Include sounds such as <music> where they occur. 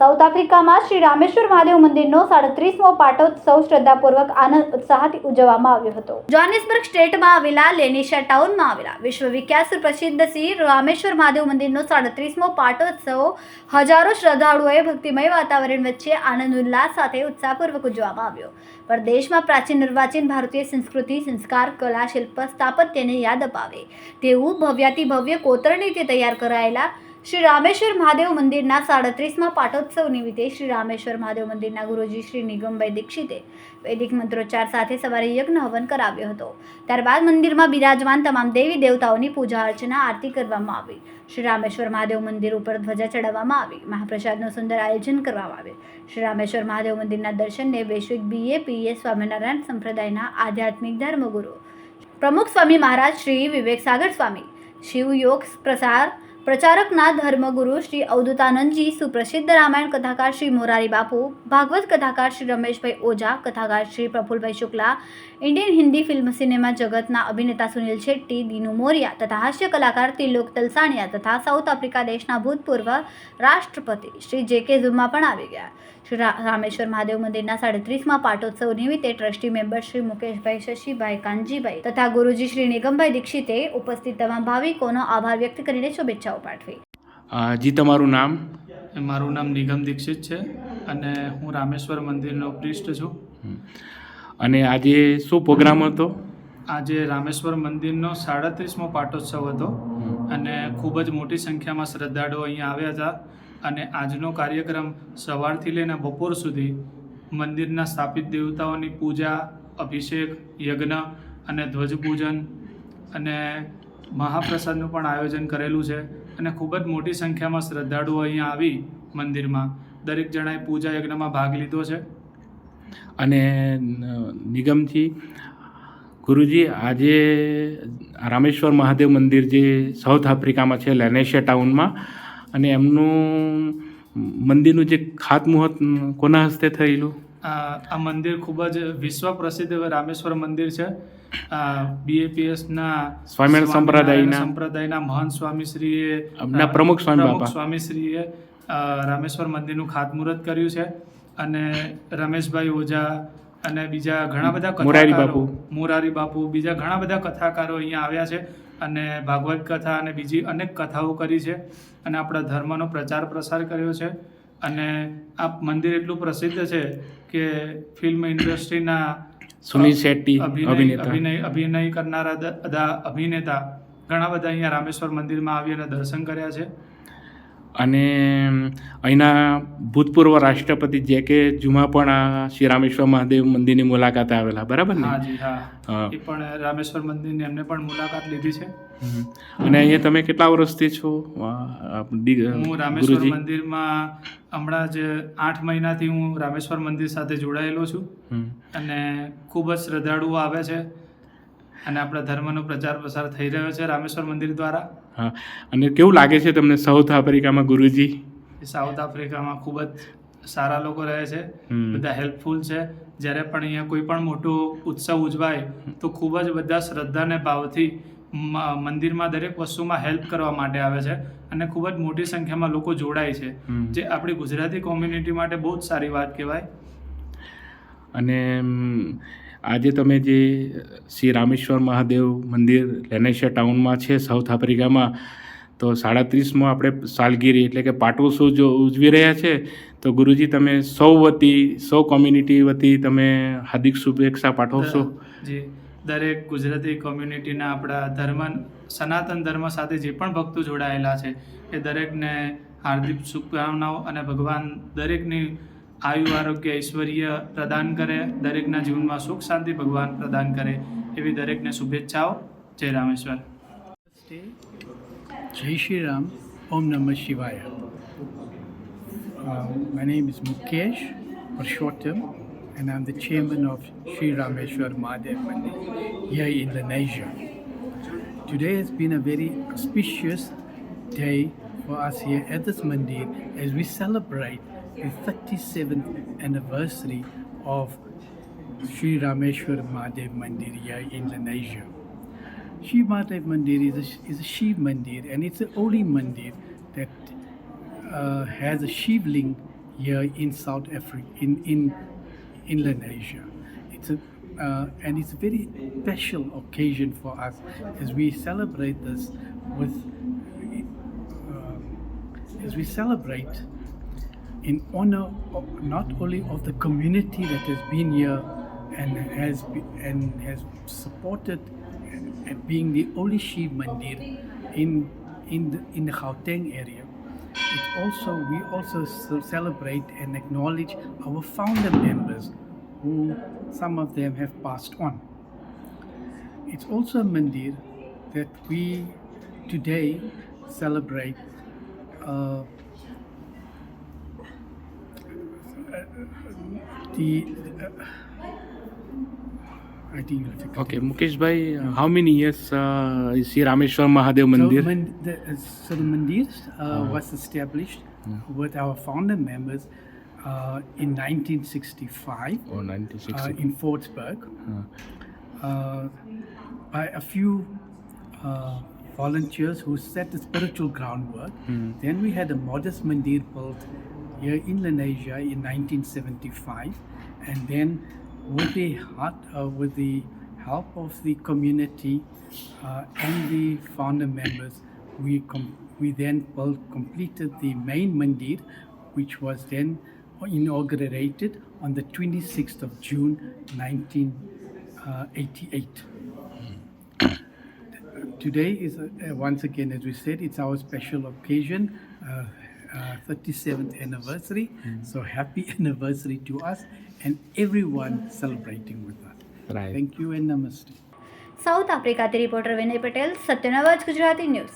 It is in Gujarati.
સાઉથ આફ્રિકામાં શ્રી રામેશ્વર મહાદેવ મંદિરનો સાડત્રીસમો પાટોત્સવ શ્રદ્ધાપૂર્વક આનંદ ઉત્સાહથી ઉજવવામાં આવ્યો હતો. જોહાનિસબર્ગ સ્ટેટમાં આવેલા લેનિશા ટાઉનમાં આવેલા વિશ્વવિખ્યાત સુપ્રસિદ્ધ શ્રી રામેશ્વર મહાદેવ મંદિરનો સાડત્રીસમો પાટોત્સવ હજારો શ્રદ્ધાળુઓએ ભક્તિમય વાતાવરણ વચ્ચે આનંદ, ઉલ્લાસ સાથે ઉત્સાહપૂર્વક ઉજવવામાં આવ્યો. પરદેશમાં પ્રાચીન, નિર્વાચીન ભારતીય સંસ્કૃતિ, સંસ્કાર, કલા, શિલ્પ, સ્થાપત્યને યાદ અપાવે તેવું ભવ્યાતિ ભવ્ય કોતરણીથી તૈયાર કરાયેલા શ્રી રામેશ્વર મહાદેવ મંદિરના સાડત્રીસમાં પાટોત્સવ નિમિત્તે શ્રી રામેશ્વર મહાદેવ મંદિરના ગુરુજી શ્રી નિગમભાઈ દીક્ષિતે વૈદિક મંત્રોચ્ચાર સાથે સવારે યજ્ઞ હવન કરાવ્યો હતો. ત્યારબાદ મંદિરમાં બિરાજમાન તમામ દેવી દેવતાઓની પૂજા અર્ચના આરતી કરવામાં આવી. શ્રી રામેશ્વર મહાદેવ મંદિર ઉપર ધ્વજા ચડાવવામાં આવી. મહાપ્રસાદનું સુંદર આયોજન કરવામાં આવ્યું. શ્રી રામેશ્વર મહાદેવ મંદિરના દર્શનને વૈશ્વિક બીએ પીએ સ્વામિનારાયણ સંપ્રદાયના આધ્યાત્મિક ધર્મગુરુ. પ્રમુખ સ્વામી મહારાજ શ્રી વિવેક સાગર સ્વામી. શિવયોગ પ્રસાર પ્રચારકના ધર્મગુરુ શ્રી અવધૂતાનંદજી, સુપ્રસિદ્ધ રામાયણ કથાકાર શ્રી મોરારી બાપુ, ભાગવત કથાકાર શ્રી રમેશભાઈ ઓઝા, કથાકાર Shri Prafulbhai Shukla, Indian Hindi film cinema જગતના અભિનેતા સુનિલ શેટ્ટી, દીનુ મોરિયા તથા હાસ્ય કલાકાર તિલોક તલસાણિયા તથા સાઉથ આફ્રિકા દેશના ભૂતપૂર્વ રાષ્ટ્રપતિ શ્રી જે કે ઝુમા પણ આવી ગયા. શ્રી રામેશ્વર મહાદેવ મંદિરના સાડત્રીસમાં પાટોત્સવ નિમિત્તે ટ્રસ્ટી મેમ્બર શ્રી મુકેશભાઈ, શશીભાઈ, કાનજીભાઈ તથા ગુરુજી શ્રી નિગમભાઈ દીક્ષિતે ઉપસ્થિત તમામ ભાવિકોનો આભાર વ્યક્ત કરીને શુભેચ્છાઓ પાઠવી જી તમારું નામ? મારું નામ નિગમ દીક્ષિત છે અને હું રામેશ્વર મંદિરનો પ્રિસ્ટ છું. અને આજે શું પ્રોગ્રામ હતો? આજે રામેશ્વર મંદિરનો સાડત્રીસમો પાટોત્સવ હતો અને ખૂબ જ મોટી સંખ્યામાં શ્રદ્ધાળુઓ અહીંયા આવ્યા હતા અને આજનો કાર્યક્રમ સવારથી લઈને બપોર સુધી મંદિરના સ્થાપિત દેવતાઓની પૂજા અભિષેક યજ્ઞ અને ધ્વજપૂજન અને મહાપ્રસાદનું પણ આયોજન કરેલું છે. અને ખૂબ જ મોટી સંખ્યામાં શ્રદ્ધાળુઓ અહીંયા આવી મંદિરમાં. દરેક જણાએ પૂજા યજ્ઞમાં ભાગ લીધો છે. અને નિગમથી ગુરુજી, આજે રામેશ્વર મહાદેવ મંદિર જે સાઉથ આફ્રિકામાં છે, લેનેશિયા ટાઉનમાં, અને એમનું મંદિરનું જે ખાતમુહૂર્ત, કોના હસ્તે થયેલું? આ મંદિર ખૂબ જ વિશ્વ પ્રસિદ્ધ રામેશ્વર મંદિર છે. બીએપીએસના સ્વામિનારાયણ સંપ્રદાયના- સંપ્રદાયના મહાન સ્વામીશ્રીએ પ્રમુખ સ્વામી સ્વામીશ્રીએ રામેશ્વર મંદિરનું ખાતમુહૂર્ત કર્યું છે. અને રમેશભાઈ ઓઝા અને બીજા ઘણા બધા મોરારી કથાકારો બાપુ. મોરારી બાપુ બીજા ઘણા બધા કથાકારો અહીંયા આવ્યા છે અને ભાગવત કથા અને બીજી અનેક કથાઓ કરી છે અને આપણા ધર્મનો પ્રચાર પ્રસાર કર્યો છે. અને આ મંદિર એટલું પ્રસિદ્ધ છે કે ફિલ્મ ઇન્ડસ્ટ્રીના સુનિલ શેટ્ટી અભિનય અભિનય અભિનય કરનારા અભિનેતા ઘણા બધા અહીંયા રામેશ્વર મંદિરમાં આવી અને દર્શન કર્યા છે. અને અહીંના ભૂતપૂર્વ રાષ્ટ્રપતિ જે કે જુમા પણ આ શ્રી રામેશ્વર મહાદેવ મંદિરની મુલાકાતે આવેલા બરાબર ને. એ પણ રામેશ્વર મંદિરની એમને પણ મુલાકાત લીધી છે. અને અહીંયા તમે કેટલા વર્ષથી છો? હું રામેશ્વર મંદિરમાં હમણાં જ આઠ મહિનાથી હું રામેશ્વર મંદિર સાથે જોડાયેલો છું. અને ખૂબ જ શ્રદ્ધાળુઓ આવે છે. અને આપણા ધર્મનો પ્રચાર પ્રસાર થઈ રહ્યો છે રામેશ્વર મંદિર દ્વારા. હા અને કેવું લાગે છે તમને સાઉથ આફ્રિકામાં ગુરુજી? સાઉથ આફ્રિકામાં ખૂબ જ સારા લોકો રહે છે બધા હેલ્પફુલ છે. જ્યારે પણ અહીંયા કોઈ પણ મોટો ઉત્સવ ઉજવાય તો ખૂબ જ બધા શ્રદ્ધાને ભાવથી મંદિરમાં દરેક વસ્તુમાં હેલ્પ કરવા માટે આવે છે અને ખૂબ જ મોટી સંખ્યામાં લોકો જોડાય છે. જે આપણી ગુજરાતી કોમ્યુનિટી માટે બહુ જ સારી વાત કહેવાય. અને આજે તમે જે શ્રી રામેશ્વર મહાદેવ મંદિર લેનેશિયા ટાઉનમાં છે સાઉથ આફ્રિકામાં, તો સાડત્રીસમાં આપણે સાલગીરી એટલે કે પાટોત્સવ જો ઉજવી રહ્યા છે, તો ગુરુજી તમે સૌ વતી, સૌ કોમ્યુનિટી વતી તમે હાર્દિક શુભેચ્છા પાઠવશો જી, દરેક ગુજરાતી કોમ્યુનિટીના આપણા ધર્મ, સનાતન ધર્મ સાથે જે પણ ભક્તો જોડાયેલા છે, એ દરેકને હાર્દિક શુભકામનાઓ અને ભગવાન દરેકની આયુ આરોગ્ય ઐશ્વર્ય પ્રદાન કરે દરેકના જીવનમાં સુખ શાંતિ ભગવાન પ્રદાન કરે એવી દરેકને શુભેચ્છાઓ જય Rameshwar Shri Ram. Om Namah Shivaya. Uh, my name is Mukesh Purushottam and I'm the chairman of Sri Rameshwar Mahadev Mandir here in Indonesia. Today has been a very auspicious day for us here at this mandir as we celebrate the 37th anniversary of Sri Rameshwar Mahadev Mandir here in Indonesia. Shiv Mahadev Mandir is a, is a Shiv Mandir and it's the only mandir that uh, has a Shiv ling here in South Africa, in, in inland Asia. It's a uh, and it's a very special occasion for us as we celebrate this with as we celebrate in honor of not only of the community that has been here and has be, and has supported and being the only Shiv Mandir in in the, in the Gauteng area. It also we also celebrate and acknowledge our founder members, who some of them have passed on. It's also a mandir that we today celebrate. Uh, uh, I think you'll Okay, Mukesh Bhai, uh, how many years uh, is Rameshwar Mahadev Mandir? Uh, so, the, so the Mandir uh, oh. was established with our founder members uh, in 1965 oh, uh, in Fortsburg. Uh, by a few uh, volunteers who set the spiritual groundwork. Then we had a modest mandir built here in Lenasia in 1975, and then with the heart, uh, with the help of the community uh, and the founder members, we com- we then built, completed the main mandir, which was then inaugurated on the 26th of June 1988. <clears throat> Today is, uh, uh, once again, as we said, it's our special occasion, uh, uh, 37th anniversary. So happy anniversary <laughs> to us and everyone celebrating with us. Right. Thank you and namaste. South આફ્રિકાથી reporter વિનય પટેલ સત્યના અવાજ ગુજરાતી ન્યૂઝ